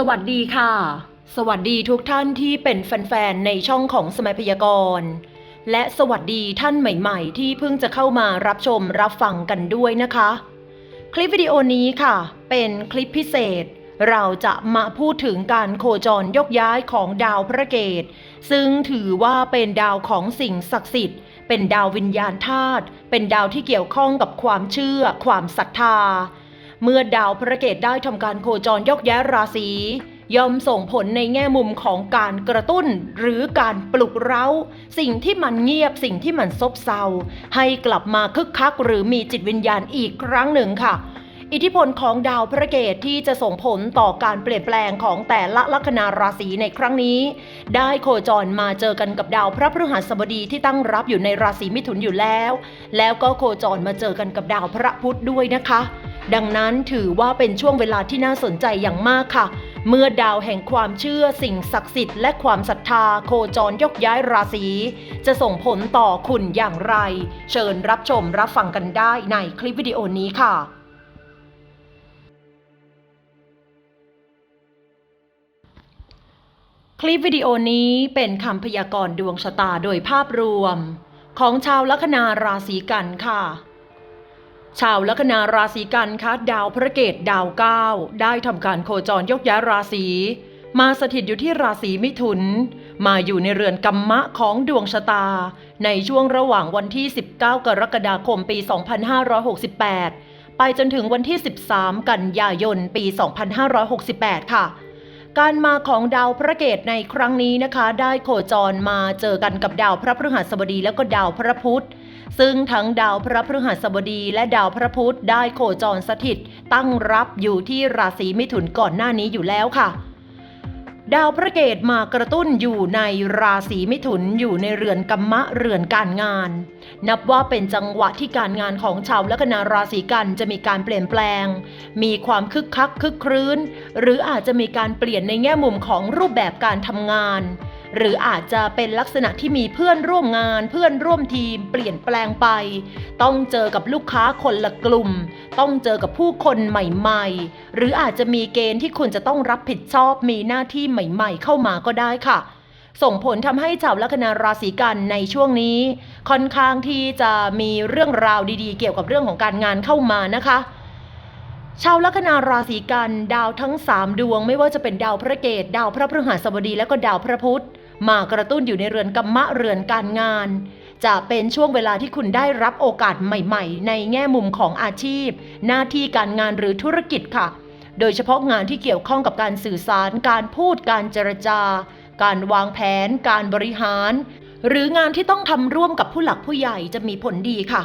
สวัสดีค่ะ สวัสดีทุกท่านที่เป็นแฟนๆ ในช่องของสมัยพยากรณ์ และสวัสดีท่านใหม่ๆ ที่เพิ่งจะเข้ามารับชมรับฟังกันด้วยนะคะ คลิปวิดีโอนี้ค่ะ เป็นคลิปพิเศษ เราจะมาพูดถึงการโคจรยกย้ายของดาวพระเกต ซึ่งถือว่าเป็นดาวของสิ่งศักดิ์สิทธิ์ เป็นดาววิญญาณธาตุ เป็นดาวที่เกี่ยวข้องกับความเชื่อ ความศรัทธา เมื่อดาวพระเกตได้ทำการโคจรยกย้ายราศีย่อมส่งผลในแง่มุมของการกระตุ้นหรือการปลุกเร้า สิ่งที่มันเงียบสิ่งที่มันซบเซา ให้กลับมาคึกคักหรือมีจิตวิญญาณอีกครั้งหนึ่งค่ะ อิทธิพลของดาวพระเกตที่จะส่งผลต่อการเปลี่ยนแปลงของแต่ละลัคนาราศีในครั้งนี้ ได้โคจรมาเจอกันกับดาวพระพฤหัสบดีที่ตั้งรับอยู่ในราศีมิถุนอยู่แล้ว แล้วก็โคจรมาเจอกันกับดาวพระพุธด้วยนะคะ ดังนั้นถือว่าเป็นช่วงเวลาที่น่าสนใจอย่างมากค่ะ เมื่อดาวแห่งความเชื่อสิ่งศักดิ์สิทธิ์และความศรัทธาโคจรยกย้ายราศี จะส่งผลต่อคุณอย่างไร เชิญรับชมรับฟังกันได้ในคลิปวิดีโอนี้ค่ะคลิปวิดีโอนี้เป็นคำพยากรณ์ดวงชะตาโดยภาพรวม ของชาวลัคนาราศีกันค่ะ ชาวลัคนาราศีกันคะดาวพระเกตดาวเก้าได้ทำการโคจรยกย้ายราศีมาสถิตอยู่ที่ราศีมิถุน มาอยู่ในเรือนกัมมะของดวงชะตา ในช่วงระหว่างวันที่ 19 กรกฎาคมปี 2568 ไปจนถึงวันที่ 13 กันยายนปี 2568 ค่ะ การมาของดาวพระเกตในครั้งนี้นะคะ ได้โคจรมาเจอกันกับดาวพระพฤหัสบดีแล้วก็ดาวพระพุธ ซึ่งทั้งดาวพระพฤหัสบดีและดาวพระพุธได้โคจรสถิต ตั้งรับอยู่ที่ราศีมิถุนก่อนหน้านี้อยู่แล้วค่ะ ดาวพระเกตมากระตุ้นอยู่ในราศีมิถุนอยู่ในเรือนกัมมะเรือนการงาน นับว่าเป็นจังหวะที่การงานของชาวลัคนาราศีกันจะมีการเปลี่ยนแปลง มีความคึกคักคึกครื้น หรืออาจจะมีการเปลี่ยนในแง่มุมของรูปแบบการทำงาน หรืออาจจะเป็นลักษณะที่มีเพื่อนร่วมงานเพื่อนร่วมทีมเปลี่ยนแปลงไป ต้องเจอกับลูกค้าคนละกลุ่ม ต้องเจอกับผู้คนใหม่ๆ หรืออาจจะมีเกณฑ์ที่คุณจะต้องรับผิดชอบมีหน้าที่ใหม่ๆ เข้ามาก็ได้ค่ะส่งผลทำให้ชาวลัคนาราศีกันในช่วงนี้ ค่อนข้างที่จะมีเรื่องราวดีๆ เกี่ยวกับเรื่องของการงานเข้ามานะคะ ชาวลัคนาราศีกันดาวทั้ง 3 ดวงไม่ว่าจะเป็นดาวพระเกตดาวพระพฤหัสบดีและก็ดาวพระพุธมากระตุ้นอยู่ในเรือนกัมมะเรือนการงาน จะเป็นช่วงเวลาที่คุณได้รับโอกาสใหม่ ๆ ในแง่มุมของอาชีพ หน้าที่การงานหรือธุรกิจค่ะ โดยเฉพาะงานที่เกี่ยวข้องกับการสื่อสาร การพูดการเจรจา การวางแผน การบริหาร หรืองานที่ต้องทำร่วมกับผู้หลักผู้ใหญ่จะมีผลดีค่ะ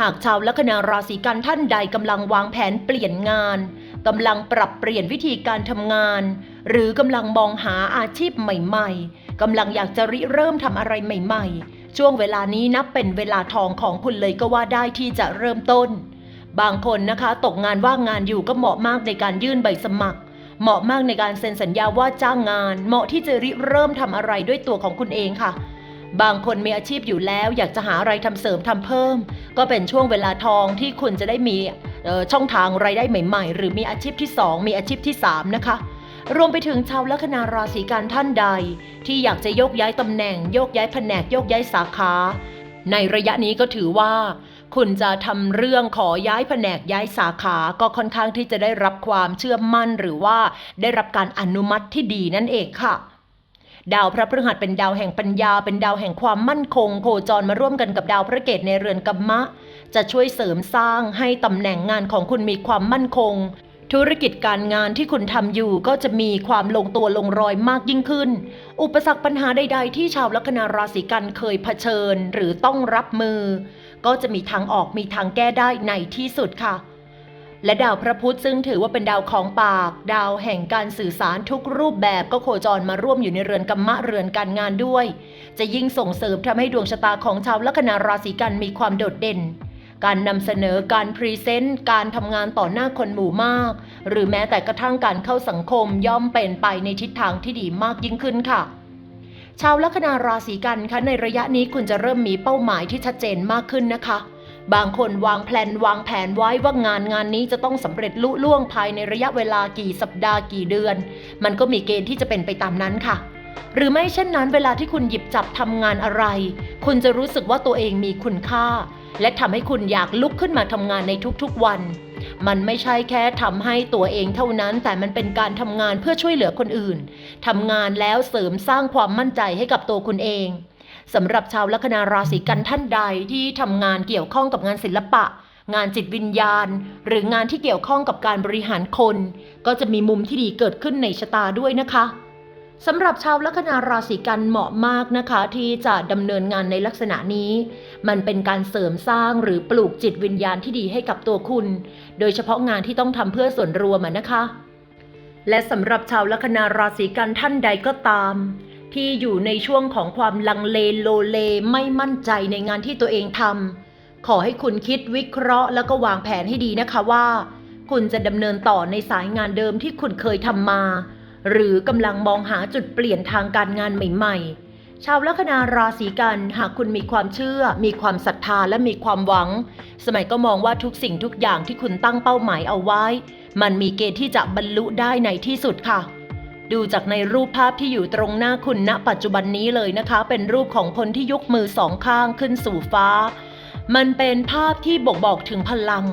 หากชาวลัคนาราศีกันท่านใดกำลังวางแผนเปลี่ยนงานกำลังปรับเปลี่ยนวิธีการทำงาน หรือกำลังมองหาอาชีพใหม่ๆกำลังอยากจะริเริ่มทำอะไรใหม่ๆ ช่วงเวลานี้นับเป็นเวลาทองของคุณเลยก็ว่าได้ที่จะเริ่มต้น บางคนนะคะตกงานว่างงานอยู่ก็เหมาะมากในการยื่นใบสมัคร เหมาะมากในการเซ็นสัญญาว่าจ้างงาน เหมาะที่จะริเริ่มทำอะไรด้วยตัวของคุณเองค่ะบางคนมีอาชีพอยู่แล้วอยากจะหาอะไรทำเสริมทำเพิ่ม ก็เป็นช่วงเวลาทองที่คุณจะได้มีช่องทางรายได้ใหม่ ๆ หรือมีอาชีพที่ 2 มีอาชีพที่ 3 นะคะ รวมไปถึงชาวลัคนาราศีกันท่านใด ที่อยากจะโยกย้ายตำแหน่งโยกย้ายแผนกโยกย้ายสาขา ในระยะนี้ก็ถือว่า คุณจะทำเรื่องขอย้ายแผนกย้ายสาขาก็ค่อนข้างที่จะได้รับความเชื่อมั่น หรือว่าได้รับการอนุมัติที่ดีนั่นเองค่ะ ดาวพระพฤหัสเป็นดาวแห่งปัญญา เป็นดาวแห่งความมั่นคง โคจรมาร่วมกันกับดาวพระเกตในเรือนกัมมะ จะช่วยเสริมสร้างให้ตำแหน่งงานของคุณมีความมั่นคง ธุรกิจการงานที่คุณทำอยู่ก็จะมีความลงตัวลงรอยมากยิ่งขึ้น อุปสรรคปัญหาใด ๆ ที่ชาวลัคนาราศีกันเคยเผชิญ หรือต้องรับมือ ก็จะมีทางออกมีทางแก้ได้ในที่สุดค่ะ และดาวพระพุธซึ่งถือว่าเป็นดาวของปาก ดาวแห่งการสื่อสารทุกรูปแบบก็โคจรมาร่วมอยู่ในเรือนกัมมะเรือนการงานด้วย จะยิ่งส่งเสริมทำให้ดวงชะตาของชาวลัคนาราศีกันมีความโดดเด่น การนำเสนอการพรีเซนต์การทำงานต่อหน้าคนหมู่มาก หรือแม้แต่กระทั่งการเข้าสังคมย่อมเป็นไปในทิศทางที่ดีมากยิ่งขึ้นค่ะชาวลัคนาราศีกันคะในระยะนี้คุณจะเริ่มมีเป้าหมายที่ชัดเจนมากขึ้นนะคะ บางคนวางแผนวางแผนไว้ว่างานงานนี้จะต้องสำเร็จลุล่วงภายในระยะเวลากี่สัปดาห์กี่เดือน มันก็มีเกณฑ์ที่จะเป็นไปตามนั้นค่ะ หรือไม่เช่นนั้น เวลาที่คุณหยิบจับทำงานอะไร คุณจะรู้สึกว่าตัวเองมีคุณค่า และทำให้คุณอยากลุกขึ้นมาทำงานในทุกๆวัน มันไม่ใช่แค่ทำให้ตัวเองเท่านั้น แต่มันเป็นการทำงานเพื่อช่วยเหลือคนอื่นทำงานแล้วเสริมสร้างความมั่นใจให้กับตัวคุณเอง สำหรับชาวลัคนาราศีกันท่านใดที่ทำงานเกี่ยวข้องกับงานศิลปะ งานจิตวิญญาณ หรืองานที่เกี่ยวข้องกับการบริหารคน ก็จะมีมุมที่ดีเกิดขึ้นในชะตาด้วยนะคะสำหรับชาวลัคนาราศีกันเหมาะมากนะคะ ที่จะดำเนินงานในลักษณะนี้ มันเป็นการเสริมสร้างหรือปลูกจิตวิญญาณที่ดีให้กับตัวคุณ โดยเฉพาะงานที่ต้องทำเพื่อส่วนรวมนะคะ และสำหรับชาวลัคนาราศีกันท่านใดก็ตาม ที่อยู่ในช่วงของความลังเลโลเลไม่มั่นใจในงานที่ตัวเองทำขอให้คุณคิดวิเคราะห์ แล้วก็วางแผนให้ดีนะคะว่า คุณจะดำเนินต่อในสายงานเดิมที่คุณเคยทำมา หรือกำลังมองหาจุดเปลี่ยนทางการงานใหม่ ๆ ชาวลัคนาราศีกันหากคุณมีความเชื่อ มีความศรัทธาและมีความหวัง สมัยก็มองว่าทุกสิ่งทุกอย่างที่คุณตั้งเป้าหมายเอาไว้ มันมีเกณฑ์ที่จะบรรลุได้ในที่สุดค่ะ ดูจากในรูปภาพที่อยู่ตรงหน้าคุณณปัจจุบันนี้เลยนะคะ เป็นรูปของคนที่ยกมือสองข้างขึ้นสู่ฟ้า มันเป็นภาพที่บ่งบอกถึงพลัง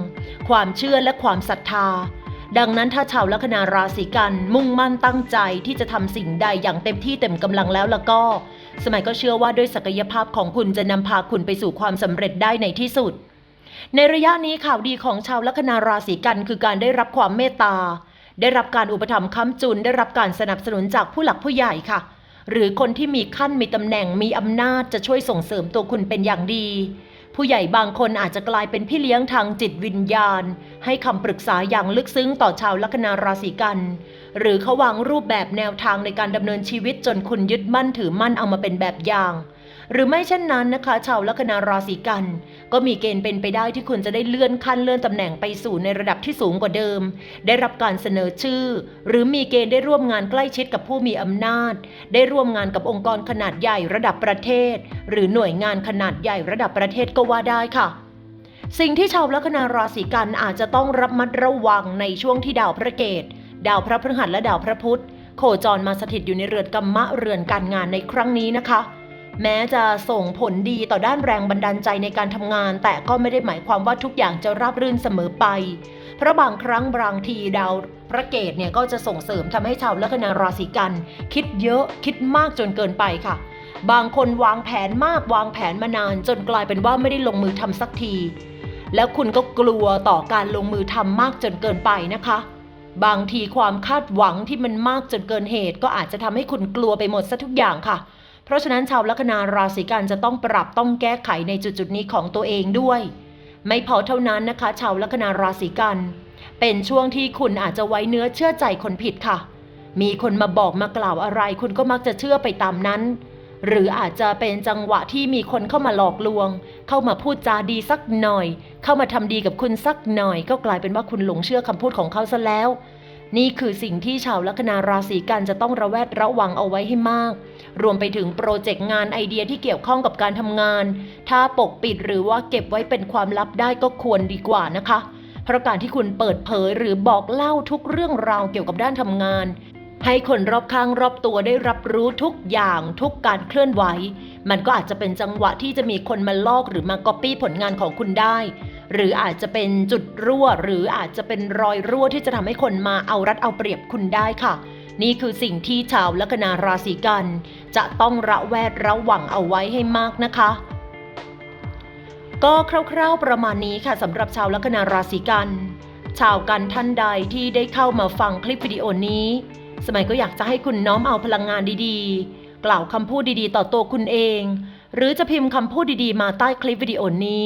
ความเชื่อและความศรัทธา ดังนั้นถ้าชาวลัคนาราศีกันมุ่งมั่นตั้งใจที่จะทำสิ่งใดอย่างเต็มที่เต็มกำลังแล้วแล้วก็ สมัยก็เชื่อว่าด้วยศักยภาพของคุณจะนำพาคุณไปสู่ความสำเร็จได้ในที่สุด ในระยะนี้ข่าวดีของชาวลัคนาราศีกันคือการได้รับความเมตตา ได้รับการอุปถัมภ์ค้ำจุนได้รับการสนับสนุนจากผู้หลักผู้ใหญ่ค่ะ หรือคนที่มีขั้นมีตำแหน่งมีอำนาจจะช่วยส่งเสริมตัวคุณเป็นอย่างดี ผู้ใหญ่บางคนอาจจะกลายเป็นพี่เลี้ยงทางจิตวิญญาณ ให้คำปรึกษาอย่างลึกซึ้งต่อชาวลัคนาราศีกัน หรือเขาวางรูปแบบแนวทางในการดำเนินชีวิตจนคุณยึดมั่นถือมั่นเอามาเป็นแบบอย่าง หรือไม่เช่นนั้นนะคะ ชาวลัคนาราศีกัน ก็มีเกณฑ์เป็นไปได้ที่คุณจะได้เลื่อนขั้นเลื่อนตำแหน่งไปสู่ในระดับที่สูงกว่าเดิม ได้รับการเสนอชื่อ หรือมีเกณฑ์ได้ร่วมงานใกล้ชิดกับผู้มีอำนาจ ได้ร่วมงานกับองค์กรขนาดใหญ่ระดับประเทศ หรือหน่วยงานขนาดใหญ่ระดับประเทศก็ว่าได้ค่ะสิ่งที่ชาวลัคนาราศีกันอาจจะต้องรับมัดระวังในช่วงที่ดาวพระเกต ดาวพระพฤหัสและดาวพระพุธ โคจรมาสถิตอยู่ในเรือนกัมมะเรือนการงานในครั้งนี้นะคะ แม้จะส่งผลดีต่อด้านแรงบันดาลใจในการทำงาน แต่ก็ไม่ได้หมายความว่าทุกอย่างจะราบรื่นเสมอไป เพราะบางครั้งบางทีดาวพระเกตเนี่ยก็จะส่งเสริมทำให้ชาวลัคนาราศีกัน คิดเยอะคิดมากจนเกินไปค่ะ บางคนวางแผนมากวางแผนมานาน จนกลายเป็นว่าไม่ได้ลงมือทำสักที แล้วคุณก็กลัวต่อการลงมือทำมากจนเกินไปนะคะบางทีความคาดหวังที่มันมากจนเกินเหตุ ก็อาจจะทำให้คุณกลัวไปหมดซะทุกอย่างค่ะ เพราะฉะนั้นชาวลัคนาราศีกันจะต้องปรับต้องแก้ไขในจุดๆนี้ของตัวเองด้วย ไม่พอเท่านั้นนะคะ ชาวลัคนาราศีกัน เป็นช่วงที่คุณอาจจะไว้เนื้อเชื่อใจคนผิดค่ะ มีคนมาบอกมากล่าวอะไร คุณก็มักจะเชื่อไปตามนั้น หรืออาจจะเป็นจังหวะที่มีคนเข้ามาหลอกลวง เข้ามาพูดจาดีสักหน่อย เข้ามาทำดีกับคุณสักหน่อย ก็กลายเป็นว่าคุณหลงเชื่อคำพูดของเขาซะแล้ว นี่คือสิ่งที่ชาวลัคนาราศีกันจะต้องระแวดระวังเอาไว้ให้มาก รวมไปถึงโปรเจกต์งานไอเดียที่เกี่ยวข้องกับการทำงาน ถ้าปกปิดหรือว่าเก็บไว้เป็นความลับได้ก็ควรดีกว่านะคะ เพราะการที่คุณเปิดเผยหรือบอกเล่าทุกเรื่องราวเกี่ยวกับด้านทำงาน ให้คนรอบข้างรอบตัวได้รับรู้ทุกอย่างทุกการเคลื่อนไหว มันก็อาจจะเป็นจังหวะที่จะมีคนมาลอกหรือมาก๊อปปี้ผลงานของคุณได้ หรืออาจจะเป็นจุดรั่ว หรืออาจจะเป็นรอยรั่วที่จะทำให้คนมาเอารัดเอาเปรียบคุณได้ค่ะ นี่คือสิ่งที่ชาวลัคนาราศีกัน จะต้องระแวดระวังเอาไว้ให้มากนะคะก็คร่าวๆประมาณนี้ค่ะสำหรับชาวลัคนาราศีกัน ชาวกันท่านใดที่ได้เข้ามาฟังคลิปวิดีโอนี้ สมัยก็อยากจะให้คุณน้อมเอาพลังงานดีๆ กล่าวคำพูดดีๆ ต่อตัวคุณเอง หรือจะพิมพ์คำพูดดีๆ มาใต้คลิปวิดีโอนี้